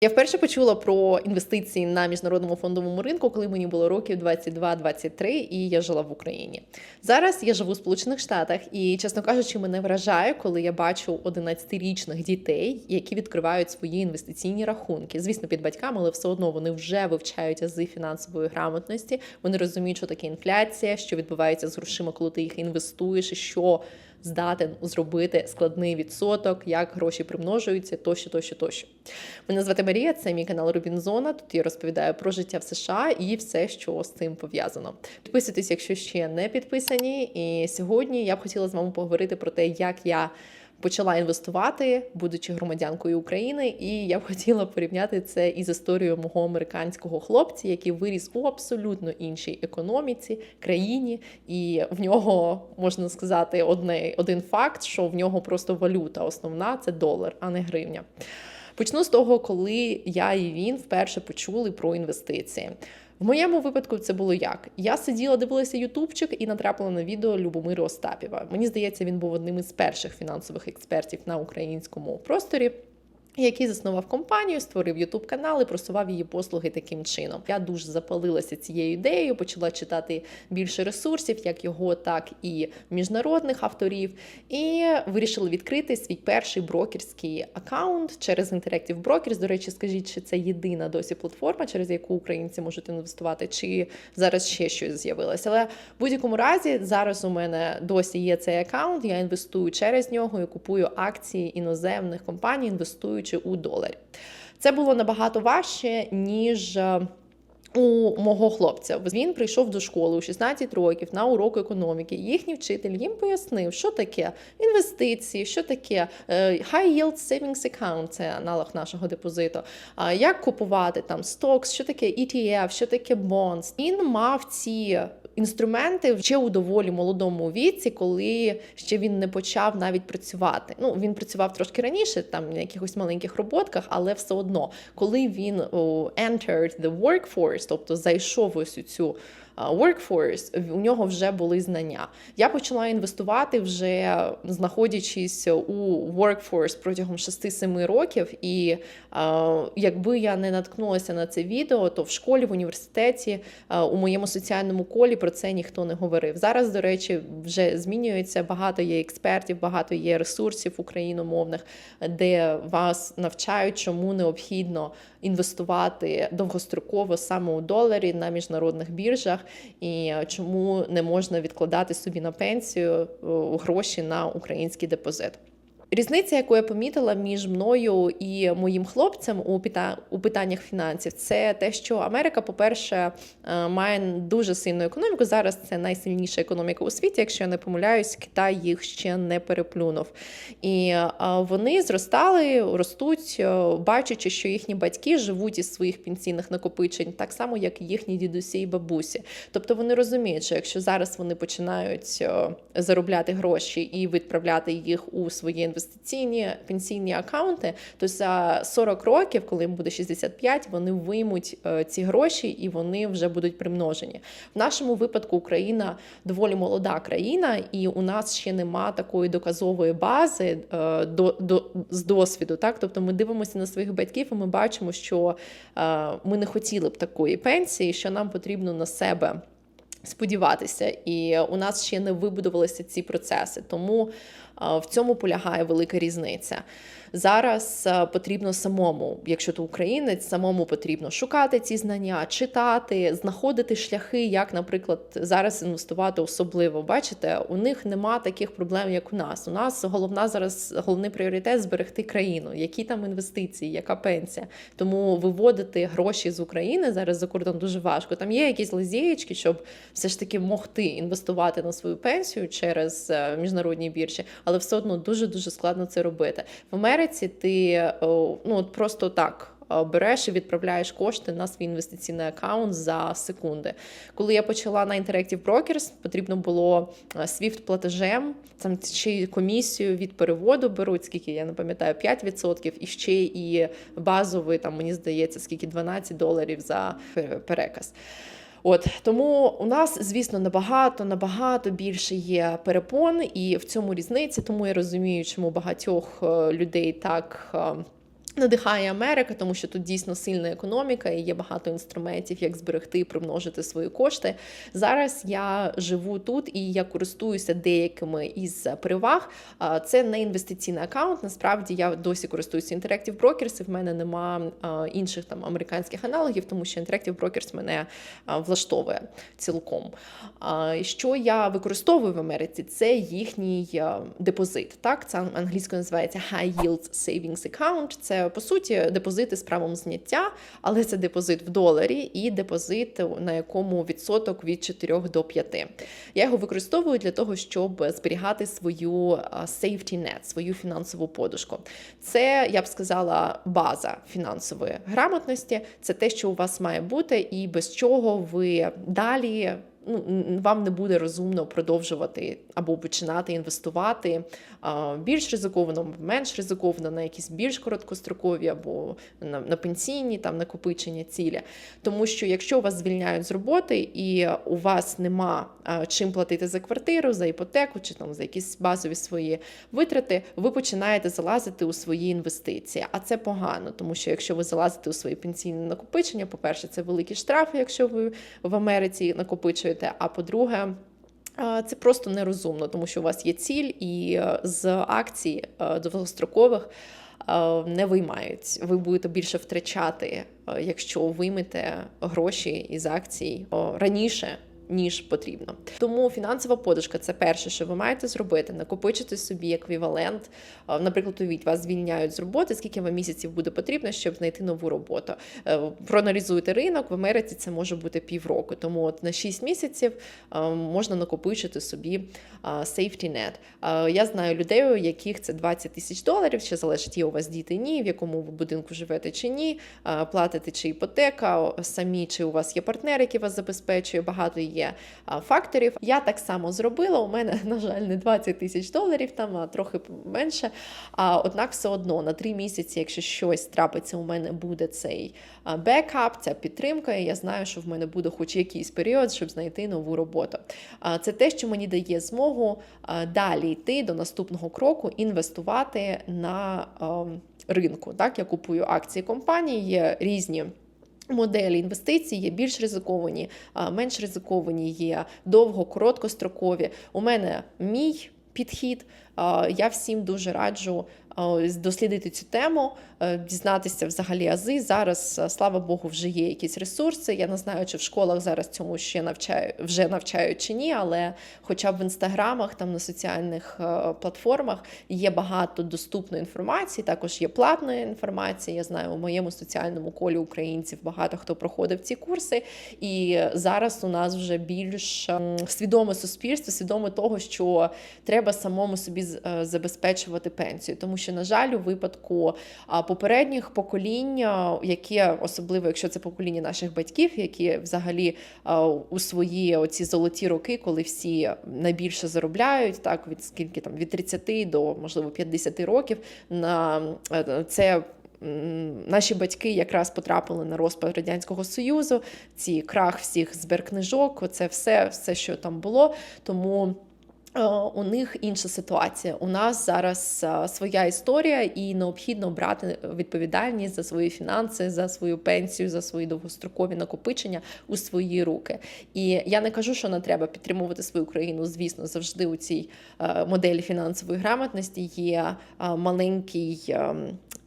Я вперше почула про інвестиції на міжнародному фондовому ринку, коли мені було років 22-23, і я жила в Україні. Зараз я живу в Сполучених Штатах, і, чесно кажучи, мене вражає, коли я бачу 11-річних дітей, які відкривають свої інвестиційні рахунки. Звісно, під батьками, але все одно вони вже вивчають ази фінансової грамотності. Вони розуміють, що таке інфляція, що відбувається з грошима, коли ти їх інвестуєш, і що здатен зробити складний відсоток, як гроші примножуються, тощо, тощо, тощо. Мене звати Марія, це мій канал Робінзона. Тут я розповідаю про життя в США і все, що з цим пов'язано. Підписуйтесь, якщо ще не підписані. І сьогодні я б хотіла з вами поговорити про те, як я. Почала інвестувати, будучи громадянкою України, і я б хотіла порівняти це із історією мого американського хлопця, який виріс у абсолютно іншій економіці, країні, і в нього можна сказати одне, один факт, що в нього просто валюта основна це долар, а не гривня. Почну з того, коли я і він вперше почули про інвестиції. В моєму випадку це було як? Я сиділа, дивилася ютубчик і натрапила на відео Любомира Остапіва. Мені здається, він був одним із перших фінансових експертів на українському просторі який заснував компанію, створив ютуб канал і просував її послуги таким чином. Я дуже запалилася цією ідеєю, почала читати більше ресурсів, як його, так і міжнародних авторів, і вирішила відкрити свій перший брокерський аккаунт через Interactive Brokers. До речі, скажіть, чи це єдина досі платформа, через яку українці можуть інвестувати, чи зараз ще щось з'явилося. Але в будь-якому разі зараз у мене досі є цей аккаунт. Я інвестую через нього і купую акції іноземних компаній, інвестуючи у доларі. Це було набагато важче, ніж. е, У мого хлопця він прийшов до школи у 16 років на урок економіки. Їхній вчитель їм пояснив, що таке інвестиції, що таке е, high yield savings account, це аналог нашого депозиту. Як купувати там стокс, що таке ETF, що таке bonds. Він мав ці інструменти ще у доволі молодому віці, коли ще він не почав навіть працювати. Ну він працював трошки раніше, там на якихось маленьких роботках, але все одно, коли він entered the workforce, тобто зайшов ось у цю workforce, у нього вже були знання. Я почала інвестувати вже знаходячись у workforce протягом 6-7 років. І а, якби я не наткнулася на це відео, то в школі, в університеті, а, у моєму соціальному колі про це ніхто не говорив. Зараз, до речі, вже змінюється. Багато є експертів, багато є ресурсів україномовних, де вас навчають, чому необхідно інвестувати довгостроково саме у доларі на міжнародних біржах, і чому не можна відкладати собі на пенсію гроші на український депозит. Різниця, яку я помітила між мною і моїм хлопцем у пита- у питаннях фінансів, це те, що Америка, по-перше, е, має дуже сильну економіку. Зараз це найсильніша економіка у світі. Якщо я не помиляюсь, Китай їх ще не переплюнув. І е, вони зростали, ростуть, е, бачачи, що їхні батьки живуть із своїх пенсійних накопичень, так само, як і їхні дідусі і бабусі. Тобто вони розуміють, що якщо зараз вони починають заробляти гроші і відправляти їх у свої інвестиційні пенсійні акаунти, то за 40 років, коли їм буде 65, вони виймуть е, ці гроші і вони вже будуть примножені. В нашому випадку Україна доволі молода країна, і у нас ще нема такої доказової бази е, до, до, з досвіду. Так, тобто ми дивимося на своїх батьків, і ми бачимо, що е, ми не хотіли б такої пенсії, що нам потрібно на себе. Сподіватися, і у нас ще не вибудувалися ці процеси, тому в цьому полягає велика різниця. Зараз потрібно самому, якщо ти українець, самому потрібно шукати ці знання, читати, знаходити шляхи, як, наприклад, зараз інвестувати особливо. Бачите, у них нема таких проблем, як у нас. У нас головна зараз головний пріоритет зберегти країну. Які там інвестиції, яка пенсія? Тому виводити гроші з України зараз за кордон дуже важко. Там є якісь лазєчки, щоб все ж таки могти інвестувати на свою пенсію через е, міжнародні біржі, але все одно дуже дуже складно це робити. В Америці ти ну от просто так. е, Береш і відправляєш кошти на свій інвестиційний аккаунт за секунди. Коли я почала на Interactive Brokers, потрібно було е, SWIFT платежем, там ще комісію від переводу беруть, скільки я не пам'ятаю, 5%, і ще і базовий, там мені здається, скільки 12 доларів за переказ. От тому у нас, звісно, набагато набагато більше є перепон, і в цьому різниця. Тому я розумію, чому багатьох е, людей так. Надихає Америка, тому що тут дійсно сильна економіка і є багато інструментів, як зберегти і примножити свої кошти. Зараз я живу тут і я користуюся деякими із переваг. Це не інвестиційний аккаунт. Насправді я досі користуюся Interactive Brokers, і в мене нема інших там американських аналогів, тому що Interactive Brokers мене влаштовує цілком. Що я використовую в Америці? Це їхній депозит. Так, це англійською називається High Yield Savings Account. Це по суті депозити з правом зняття, але це депозит в доларі і депозит, на якому відсоток від 4 до 5. Я його використовую для того, щоб зберігати свою safety net, свою фінансову подушку. Це я б сказала база фінансової грамотності. Це те, що у вас має бути, і без чого ви далі ну, вам не буде розумно продовжувати або починати інвестувати більш ризиковано, менш ризиковано на якісь більш короткострокові або на, на пенсійні там накопичення цілі. Тому що якщо вас звільняють з роботи і у вас нема чим платити за квартиру, за іпотеку чи там за якісь базові свої витрати, ви починаєте залазити у свої інвестиції. А це погано, тому що якщо ви залазите у свої пенсійні накопичення, по-перше, це великі штрафи, якщо ви в Америці накопичуєте. А по-друге, Це просто нерозумно, тому що у вас є ціль, і е, з акцій е, довгострокових е, не виймають. Ви будете більше втрачати, е, якщо виймете гроші із акцій раніше. Ніж потрібно, тому фінансова подушка це перше, що ви маєте зробити, накопичити собі еквівалент. Наприклад, уявіть, вас звільняють з роботи, скільки вам місяців буде потрібно, щоб знайти нову роботу. Е, Проаналізуйте ринок в Америці. Це може бути півроку. Тому от на 6 місяців е, можна накопичити собі safety net. Я знаю людей, у яких це 20 тисяч доларів. Ще залежить, є у вас діти, ні, в якому ви будинку живете чи ні, платите чи іпотека, самі чи у вас є партнер, який вас забезпечує. Багато є а, факторів. Я так само зробила. У мене, на жаль, не 20 тисяч доларів, там трохи менше. А однак, все одно на 3 місяці, якщо щось трапиться, у мене буде цей бекап, ця підтримка. І я знаю, що в мене буде хоч якийсь період, щоб знайти нову роботу. Це те, що мені дає змогу далі йти до наступного кроку, інвестувати на ем, ринку. Так, я купую акції компанії, є різні. Моделі інвестицій є більш ризиковані, менш ризиковані, є довго, короткострокові. У мене мій підхід. Я всім дуже раджу дослідити цю тему, е, дізнатися взагалі ази. Зараз, е, слава Богу, вже є якісь ресурси. Я не знаю, чи в школах зараз цьому ще навчають, вже навчають чи ні, але хоча б в інстаграмах, там на соціальних е, платформах є багато доступної інформації. Також є платної інформації. Я знаю, у моєму соціальному колі українців багато хто проходив ці курси. І зараз у нас вже більш свідоме суспільство, свідоме того, що треба самому собі забезпечувати пенсію, тому що, на жаль, у випадку попередніх поколінь, які особливо, якщо це покоління наших батьків, які взагалі у свої оці золоті роки, коли всі найбільше заробляють, так від скільки там від 30 до можливо 50 років, на е, це. Наші батьки якраз потрапили на розпад радянського союзу. Ці крах всіх зберкнижок, це все, все, що там було. Тому Е, У них інша ситуація. У нас зараз е, своя історія, і необхідно брати відповідальність за свої фінанси, за свою пенсію, за свої довгострокові накопичення у свої руки. І я не кажу, що не треба підтримувати свою країну. Звісно, завжди у цій е, моделі фінансової грамотності є е, маленький.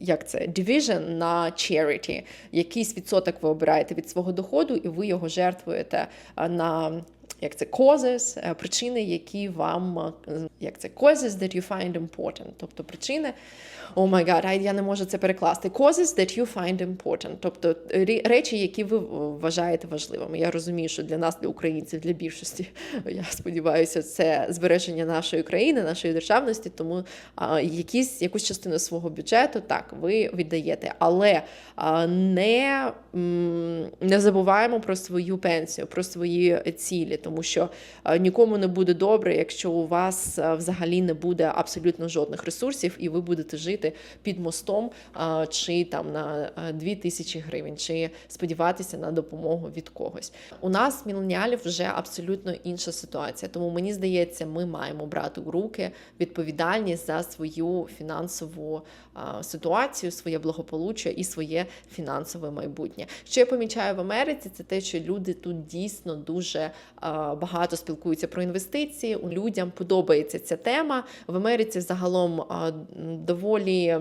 Як це division на charity. Якийсь відсоток ви обираєте від свого доходу, і ви його жертвуєте е, на як це causes, е, причини, які вам е, як це causes that you find important. Тобто причини, oh my god, я не можу це перекласти. Causes that you find important. Тобто речі, які ви вважаєте важливими. Я розумію, що для нас, для українців, для більшості, я сподіваюся, це збереження нашої країни, нашої державності. Тому якісь якусь частину свого бюджету так ви віддаєте, але не не забуваємо про свою пенсію, про свої цілі, тому що е, нікому не буде добре, якщо у вас е, взагалі не буде абсолютно жодних ресурсів, і ви будете жити під мостом е, чи там на 2 тисячі гривень, чи сподіватися на допомогу від когось. У нас, міленіалів, вже абсолютно інша ситуація. Тому мені здається, ми маємо брати у руки відповідальність за свою фінансову ситуацію, своє благополуччя і своє фінансове майбутнє. Що я помічаю в Америці, це те, що люди тут дійсно дуже багато спілкуються про інвестиції. Людям подобається ця тема. В Америці загалом доволі.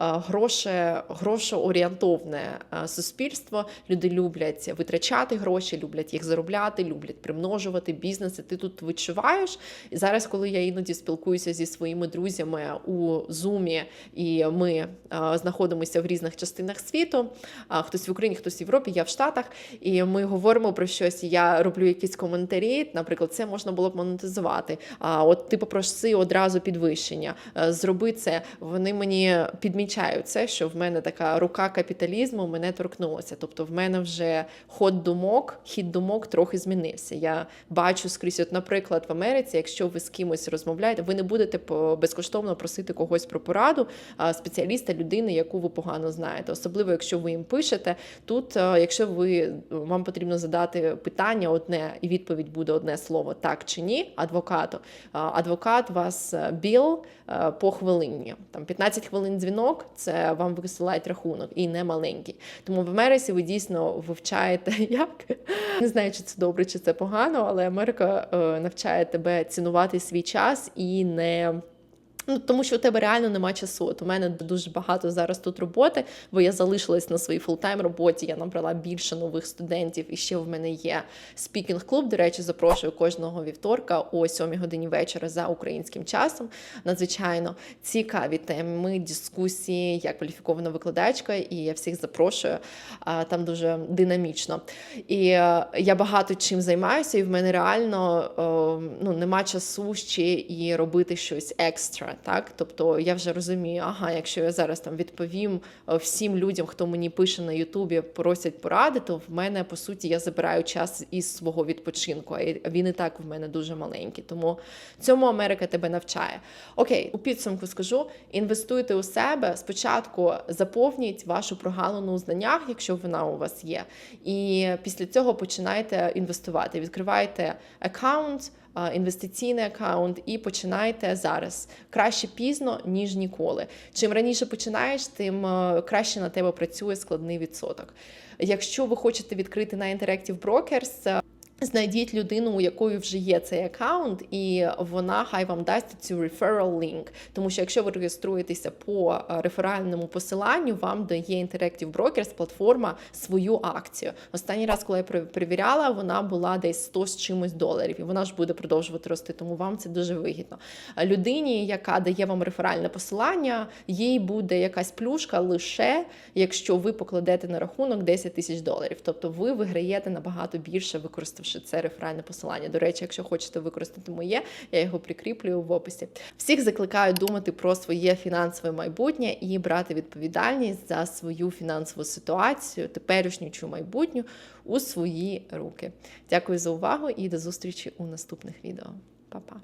А, Гроше, грошоорієнтовне суспільство. Люди люблять витрачати гроші, люблять їх заробляти, люблять примножувати бізнеси. Ти тут відчуваєш. І зараз, коли я іноді спілкуюся зі своїми друзями у Зумі, і ми знаходимося в різних частинах світу, хтось в Україні, хтось в Європі, я в Штатах, і ми говоримо про щось. і Я роблю якісь коментарі. Наприклад, це можна було б монетизувати. А от ти попроси одразу підвищення. Е, Зроби це. Вони мені підмічають це, що в мене така рука капіталізму мене торкнулася. Тобто, в мене вже ход думок, хід думок трохи змінився. Я бачу скрізь, от, наприклад, в Америці, якщо ви з кимось розмовляєте, ви не будете безкоштовно просити когось про пораду, спеціаліста, людини, яку ви погано знаєте. Особливо, якщо ви їм пишете. Тут, е, якщо ви вам потрібно задати питання одне, і відповідь буде одне слово так чи ні, адвокату. Адвокат вас е, біл е, по хвилині. Там 15 хвилин дзвінок, це вам висилають рахунок і не маленький. Тому в Америці ви дійсно вивчаєте як. Не знаю, чи це добре, чи це погано, але Америка е, навчає тебе цінувати свій час і не. Ну, тому що у тебе реально нема часу. От у мене дуже багато зараз тут роботи, бо я залишилась на своїй фултайм роботі. Я набрала більше нових студентів. І ще в мене є спікінг клуб. До речі, запрошую кожного вівторка о 7 годині вечора за українським часом. Надзвичайно цікаві теми, дискусії, я кваліфікована викладачка, і я всіх запрошую. Там дуже динамічно. І е, я багато чим займаюся, і в мене реально е, ну, нема часу ще і робити щось екстра. Так? Тобто я вже розумію, ага, якщо я зараз там відповім е, всім людям, хто мені пише на Ютубі, просять поради, то в мене по суті я забираю час із свого відпочинку. А він і так в мене дуже маленький. Тому цьому Америка тебе навчає. Окей, у підсумку скажу: інвестуйте у себе. Спочатку заповніть вашу прогалину у знаннях, якщо вона у вас є. І після цього починайте інвестувати. Відкривайте аккаунт, інвестиційний аккаунт і починайте зараз. Краще пізно, ніж ніколи. Чим раніше починаєш, тим е, краще на тебе працює складний відсоток. Якщо ви хочете відкрити на Interactive Brokers, е, Знайдіть людину, у якої вже є цей аккаунт, і вона хай вам дасть цю referral link. Тому що якщо ви реєструєтеся по е, реферальному посиланню, вам дає Interactive Brokers платформа свою акцію. Останній раз, коли я пере- перевіряла, вона була десь 100 з чимось доларів, і вона ж буде продовжувати рости. Тому вам це дуже вигідно. Людині, яка дає вам реферальне посилання, їй буде якась плюшка лише якщо ви покладете на рахунок 10 тисяч доларів. Тобто ви виграєте набагато більше, використавши це реферальне посилання. До речі, якщо хочете використати моє, я його прикріплюю в описі. Всіх закликаю думати про своє фінансове майбутнє і брати відповідальність за свою фінансову ситуацію, теперішню чи майбутню у свої руки. Дякую за увагу і до зустрічі у наступних відео. Па-па!